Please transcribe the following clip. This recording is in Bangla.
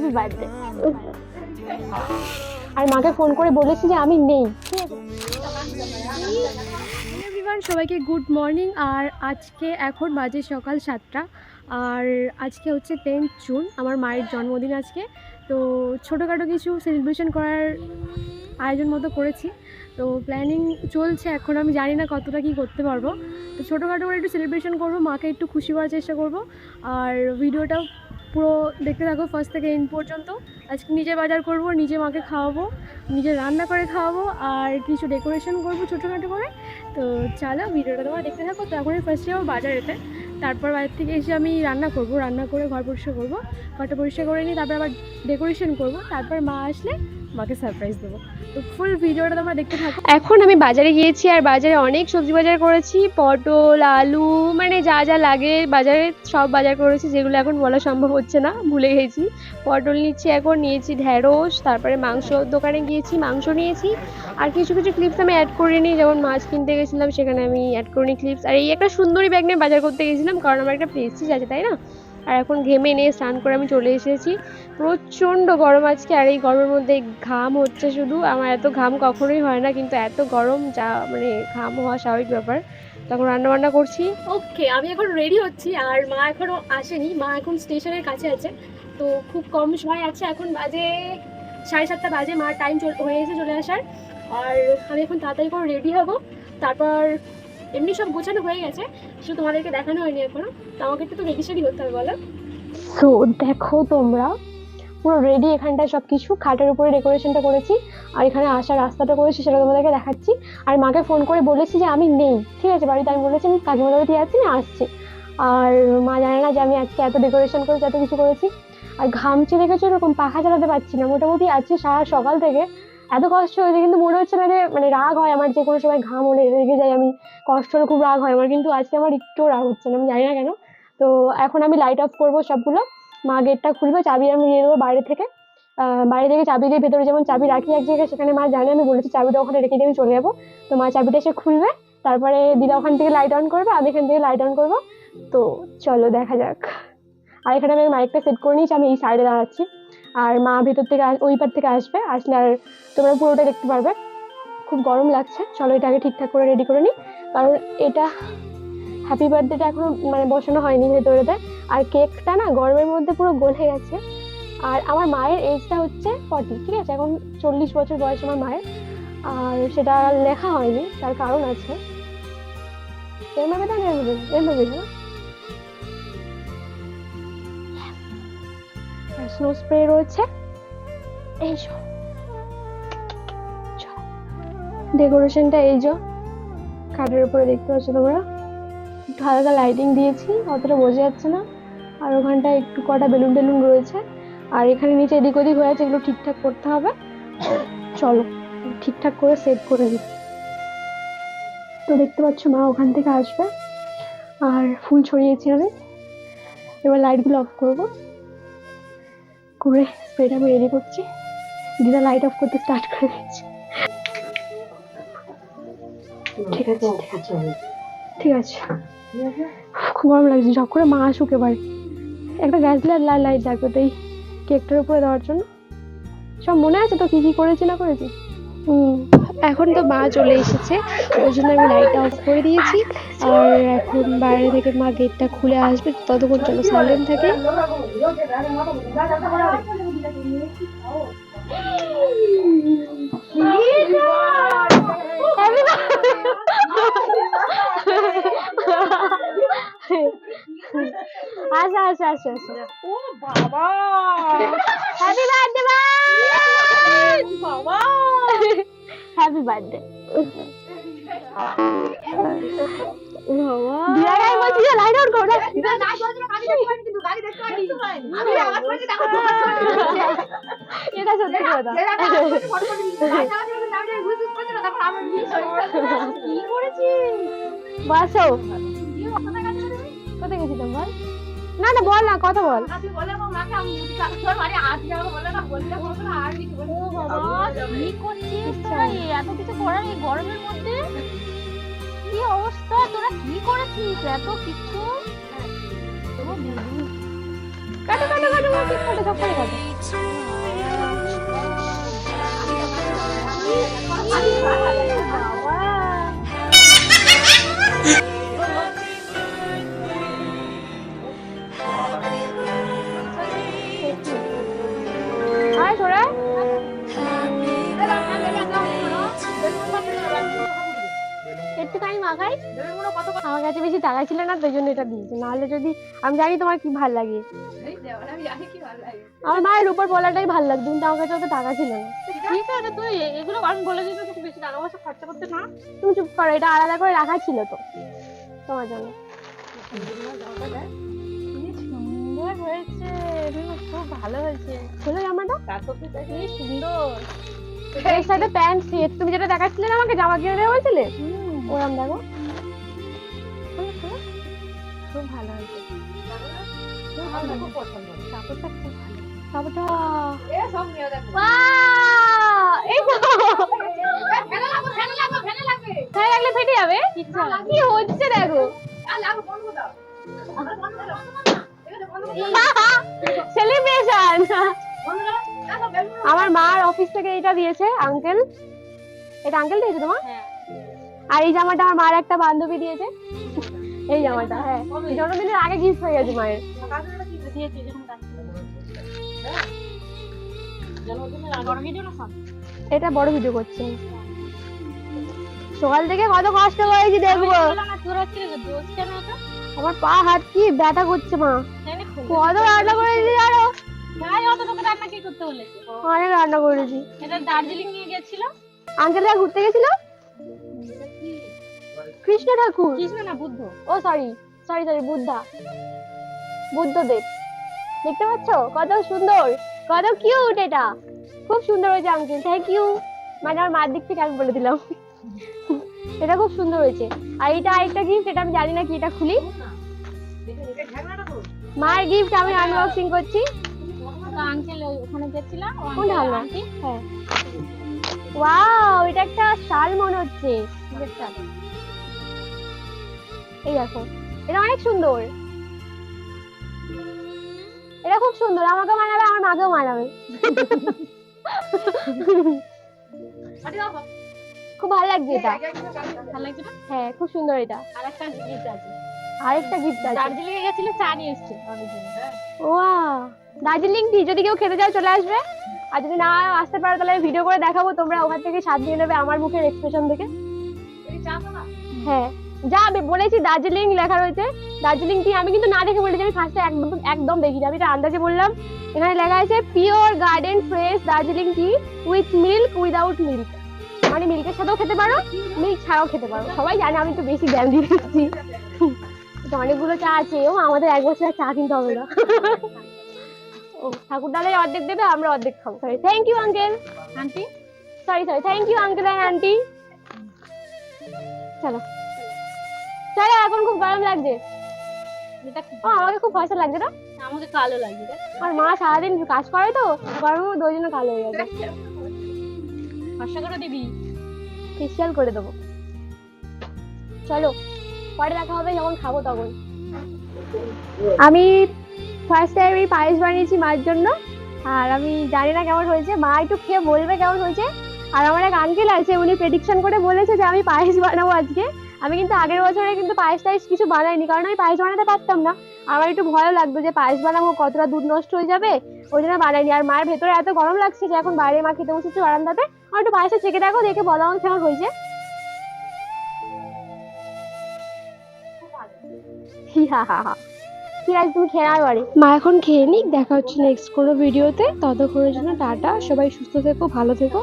হ্যাপি বার্থডে আর মাকে ফোন করে বলেছি যে আমি নেই। সবাইকে গুড মর্নিং। আর আজকে এখন বাজে সকাল সাতটা। আর আজকে হচ্ছে টেন্থ জুন, আমার মায়ের জন্মদিন আজকে। তো ছোটোখাটো কিছু সেলিব্রেশন করার আয়োজন মতো করেছি। তো প্ল্যানিং চলছে এখন, আমি জানি না কতটা কী করতে পারব। তো ছোটোখাটো করে একটু সেলিব্রেশন করব, মাকে একটু খুশি করার চেষ্টা করব। আর ভিডিওটা পুরো দেখতে থাকো ফার্স্ট থেকে এন্ড পর্যন্ত। আজকে নিজে বাজার করব, নিজে মাকে খাওয়াবো, নিজে রান্না করে খাওয়াবো, আর কিছু ডেকোরেশন করব ছোটোখাটো করে। তো চলো ভিডিওটা তোমার দেখতে থাকো, তো এখন ফার্স্ট যাব বাজারেতে। তারপর বাজার থেকে এসে আমি রান্না করব, রান্না করে ঘর পরিষ্কার করব। ঘরটা পরিষ্কার করে নিয়ে তারপর আবার ডেকোরেশন করব। তারপর মা আসলে মাকে সারপ্রাইজ দেবো। তো ফুল ভিডিওটা তোমরা দেখতে থাকো। এখন আমি বাজারে গিয়েছি আর বাজারে অনেক সবজি বাজার করেছি। পটল, আলু মানে যা যা লাগে বাজারে সব বাজার করেছি, যেগুলো এখন বলা সম্ভব হচ্ছে না, ভুলে গেছি। পটল নিচ্ছি এখন, নিয়েছি ঢ্যাঁড়স তারপরে মাংস দোকানে গিয়েছি, মাংস নিয়েছি। আর কিছু কিছু ক্লিপস আমি অ্যাড করে নিই, যেমন মাছ কিনতে গেছিলাম, সেখানে আমি অ্যাড করে নিই ক্লিপস আর এই একটা সুন্দরী ব্যাগ নিয়ে বাজার করতে গেছিলাম, কারণ আমার একটা প্রেস্টিজ আছে, তাই না? আর এখন ঘেমে নিয়ে স্নান করে আমি চলে এসেছি। প্রচণ্ড গরম আজকে, আর এই গরমের মধ্যে ঘাম হচ্ছে শুধু। আমার এত ঘাম কখনোই হয় না, কিন্তু এত গরম যা মানে ঘাম হওয়া স্বাভাবিক ব্যাপার। তখন রান্না বান্না করছি। ওকে, আমি এখন রেডি হচ্ছি, আর মা এখনও আসেনি। মা এখন স্টেশনের কাছে আছে, তো খুব কম সময় আছে। এখন বাজে সাড়ে সাতটা বাজে, মার টাইম হয়ে এসে চলে আসার। আর আমি এখন তাড়াতাড়ি করে রেডি হব। তারপর এমনি সব গোছানো হয়ে গেছে, শুধু তোমাদেরকে দেখানো হয়নি এখনও। তো আমাকে তো রেডি সেডি হতে হবে, বলো। সো দেখো তোমরা, পুরো রেডি এখানটায় সব কিছু খাটের উপরে ডেকোরেশনটা করেছি, আর এখানে আসার রাস্তাটা করেছি, সেটা তোমাদেরকে দেখাচ্ছি। আর মাকে ফোন করে বলেছি যে আমি নেই, ঠিক আছে? বাড়িতে আমি বলেছি, আমি কাকিমার বাড়িতে যাচ্ছি না আসছি। আর মা জানে না যে আমি আজকে এত ডেকোরেশন করেছি, এত কিছু করেছি। আর ঘামছি দেখেছ এরকম পাখা চালাতে পারছি না। মোটামুটি আজকে সারা সকাল থেকে এত কষ্ট হয়েছে, কিন্তু মনে হচ্ছে না যে মানে রাগ হয় আমার, যে কোনো সময় ঘাম হলে রেগে যাই, আমি কষ্ট হলে খুব রাগ হয় আমার, কিন্তু আজকে আমার একটুও রাগ হচ্ছে না, আমি জানি না কেন। তো এখন আমি লাইট অফ করব সবগুলো, মা গেটটা খুলবে, চাবি আমি দিয়ে দেবো বাইরে থেকে। বাইরে থেকে চাবি দিয়ে ভেতরে যেমন চাবি রাখি এক জায়গায়, সেখানে মা জানে, আমি বলেছি চাবিটা ওখানে রেখে দিয়ে আমি চলে যাব। তো মা চাবিটা এসে খুলবে, তারপরে দিদা ওখান থেকে লাইট অন করবে, আমি এখান থেকে লাইট অন করব। তো চলো দেখা যাক। আর এখানে আমি মাইকটা সেট করে নিয়েছি, আমি এই সাইডে দাঁড়াচ্ছি। আর মা ভেতর থেকে ওই পার থেকে আসবে, আসলে আর তোমরা পুরোটা দেখতে পারবে। খুব গরম লাগছে। চলো এটা আগে ঠিকঠাক করে রেডি করে নিই। কারণ এটা হ্যাপি বার্থডেটা এখনও মানে বসানো হয়নি ভেতরেতে আর কেকটা না গরমের মধ্যে পুরো গলে গেছে। আর আমার মায়ের এজটা হচ্ছে ফর্টি ঠিক আছে? এখন চল্লিশ বছর বয়স আমার মায়ের। আর সেটা লেখা হয়নি, তার কারণ আছে। এরম ভাবে না? ভাবে ভাবে না? স্নো স্প্রে রয়েছে। এই ডেকোরেশনটা এই যো। কাঠের উপরে দেখতে পাচ্ছ তোমরা। একটু হালকা লাইটিং দিয়েছি, অতটা বোঝা যাচ্ছে না। আর ওখানটায় একটু কটা বেলুন টেলুন রয়েছে। আর এখানে নিচে এদিক ওদিক হয়ে আছে, এগুলো ঠিকঠাক করতে হবে। চলো, ঠিকঠাক করে সেট করে দিই। তো দেখতে পাচ্ছ মা ওখান থেকে আসবে। আর ফুল ছড়িয়েছি আমি। এবার লাইটগুলো অফ করব। করে স্প্রেটা আমি রেডি করছি। দিদা লাইট অফ করতে স্টার্ট করে দিয়েছে। ঠিক আছে ঠিক আছে। খুব গরম লাগছে সব করে মা আসুক এবার। একটা গ্যাস লাল লাইট লাগবে তো এই কেকটার উপরে দেওয়ার জন্য। সব মনে আছে তো কী কী করেছি, না করেছি? হুম। এখন তো মা চলে এসেছে ওই জন্য আমি লাইটটা অফ করে দিয়েছি। আর এখন বাইরে থেকে মা গেটটা খুলে আসবে ততক্ষণ চলো সাইলেন্ট থাকে। আচ্ছা আচ্ছা আচ্ছা আচ্ছা। ও বাবা! হ্যাপি বার্থডে বাবা! বার্থডে বাসো। কোথায় গেছিলাম বল? না না বল না কথা বল। মানে এত কিছু করার এই গরমের মধ্যে? কি অবস্থা? তোরা কি করেছিস? এত কিছু? কাটো কাটো কাটো কাটো কাটো করে কাটো। আমার কাছে বেশি টাকা ছিল না তাই জন্য এটা দিয়েছে। নাহলে যদি আমি জানি তোমার কি ভালো লাগে। আমার মায়ের উপর বলাটাই ভালো লাগতো কিন্তু আমার কাছে টাকা ছিল না। ঠিক আছে তুই এগুলো আমি বলে দিতে তোকে বেশি টাকা পয়সা খরচা করতে না। তুমি চুপ করো এটা আলাদা করে রাখা ছিল তো তোমার জন্য। সুন্দর হয়েছে খুব ভালো হয়েছে। ছিল জামাটা? কি সুন্দর। এর সাথে প্যান্ট তুমি যেটা দেখাচ্ছিলে না আমাকে জামা কিনে দেবে বলছিলে ওরম দেখো। খুব ভালো হয়েছে। কাপড়টা খুব ভালো। কাপড়টা বাহ! এই তো। ফ্যান লাগলে ফেটে যাবে। কি হচ্ছে দেখো। সেলিব্রেশন আমার মার অফিস থেকে এটা দিয়েছে আঙ্কেল এটা আঙ্কেল দিয়েছে তোমার? হ্যাঁ। আর এই জামাটা আমার মার একটা বান্ধবী দিয়েছে। এই জামাটা হ্যাঁ। জন্মদিনের আগে গিফট হয়ে গেছে মায়ের। এটা বড় ভিডিও করছে। সকাল থেকে কত কষ্ট করেছি দেখব। আমার পা হাত কি ব্যথা করছে মা। কত রান্না করেছি বলেছে অনেক রান্না করেছি। এটা দার্জিলিং নিয়ে গেছিল। আঙ্কেলরা ঘুরতে গেছিল? কৃষ্ণ ঠাকুর? কৃষ্ণ না Buddha. Oh sorry sorry sorry Buddha. Buddhadev. দেখতে পাচ্ছ? কত সুন্দর কত কিউট এটা। খুব সুন্দর হয়েছে আঙ্কেল থ্যাংক ইউ মানে আমার মার দিক থেকে আমি বলে দিলাম। এটা খুব সুন্দর হয়েছে। আর এটা আরেকটা গিফট এটা আমি জানি না কি এটা খুলি। মায়ের গিফট আমি আনবক্সিং করছি। আঙ্কেল ওখানে গেছিলাম কোন ঢালনা হ্যাঁ। ওয়াও এটা একটা শাল মনে হচ্ছে। এই দেখো, এটা অনেক সুন্দর। এটা খুব সুন্দর আমাকে মানাবে, আমার মাকেও মানাবে। খুব ভালো লাগছে এটা। হ্যাঁ খুব সুন্দর এটা। আর একটা গিফট আছে আরেকটা গিফট আছে। দার্জিলিং এ গেছিল চা নিয়ে এসছে ওয়া দার্জিলিং টি যদি কেউ খেতে চাও চলে আসবে। আর যদি না আসতে পারো, তাহলে ভিডিও করে দেখাবো। তোমরা ওখান থেকে স্বাদ নিয়ে নেবে আমার মুখের এক্সপ্রেশন দেখে। হ্যাঁ। যা আমি বলেছি দার্জিলিং লেখা রয়েছে। দার্জিলিং টি আমি কিন্তু না দেখে বলেছি আমি ফার্স্টে একদম একদম দেখিনি। আমি এটা আন্দাজে বললাম। এখানে লেখা আছে pure garden fresh Darjeeling tea with milk without milk মানে মিল্কের সাথেও খেতে পারো মিল্ক ছাড়াও খেতে পারো। সবাই জানে আমি একটু বেশি জ্ঞান দিয়ে দিচ্ছি। অনেকগুলো চা আছে ও আমাদের এক বছর চা কিনতে হবে না। ও ঠাকুর ডালে অর্ধেক দেবে আমরা অর্ধেক খাব। Sorry thank you uncle aunty sorry sorry thank you uncle and aunty চলো। চলো এখন খুব গরম লাগছে। ও আমাকে খুব ফসা লাগছে না? আমাকে কালো লাগছে আর মা সারাদিন কাজ করে তো গরমের মধ্যে ওই জন্য কালো হয়ে যাবে করে দিবি। ফেসিয়াল করে দেবো। চলো পরে দেখা হবে যখন খাব তখন। আমি ফার্স্ট টাইম এই পায়েস বানিয়েছি মায়ের জন্য। আর আমি জানি না কেমন হয়েছে। মা একটু খেয়ে বলবে কেমন হয়েছে। আর আমার এক আঙ্কেল আছে উনি প্রেডিকশন করে বলেছে যে আমি পায়েস বানাবো আজকে। আমি কিন্তু আগের বছরে কিন্তু পায়েস টায়েস কিছু বানাইনি, কারণ আমি পায়েস বানাতে পারতাম না। আমার একটু ভয়ও লাগতো যে পায়েস বানাবো, কতটা দুধ নষ্ট হয়ে যাবে, ওই জন্য বানাইনি। আর মায়ের ভেতরে এত গরম লাগছে যে এখন বাইরে মা খেতে বসেছে বারান্দাতে। আমার একটু পায়েসটা চেকে দেখো, দেখে বলা কেমন হয়েছে। হা হা হা বাড়ি মা এখন খেয়ে নিক, দেখা হচ্ছে নেক্সট কোনো ভিডিওতে ততক্ষণের জন্য টাটা, সবাই সুস্থ থেকো, ভালো থেকো।